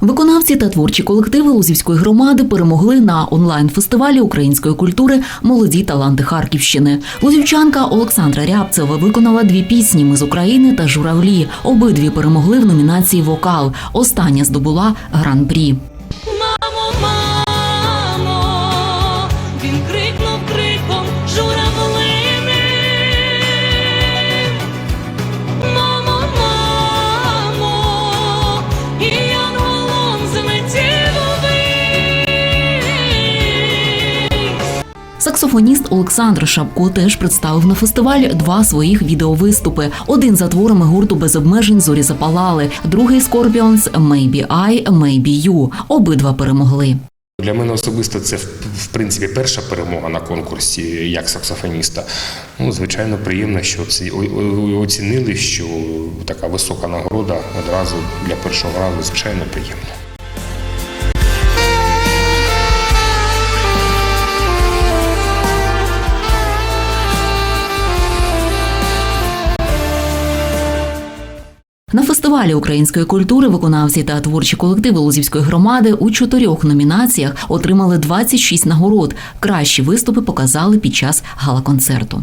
Виконавці та творчі колективи Лузівської громади перемогли на онлайн-фестивалі української культури Молоді таланти Харківщини. Лузівчанка Олександра Рябцева виконала дві пісні Ми з України та Журавлі. Обидві перемогли в номінації Вокал. Остання здобула гран-прі. Саксофоніст Олександр Шапко теж представив на фестиваль два своїх відеовиступи. Один за творами гурту без обмежень зорі запалали, другий Scorpions «Maybe I, Maybe You». Обидва перемогли. Для мене особисто це в принципі перша перемога на конкурсі як саксофоніста. Ну, звичайно, приємно, що оцінили, що така висока нагорода одразу для першого разу, звичайно, приємно. На фестивалі української культури виконавці та творчі колективи Лузівської громади у чотирьох номінаціях отримали 26 нагород. Кращі виступи показали під час гала-концерту.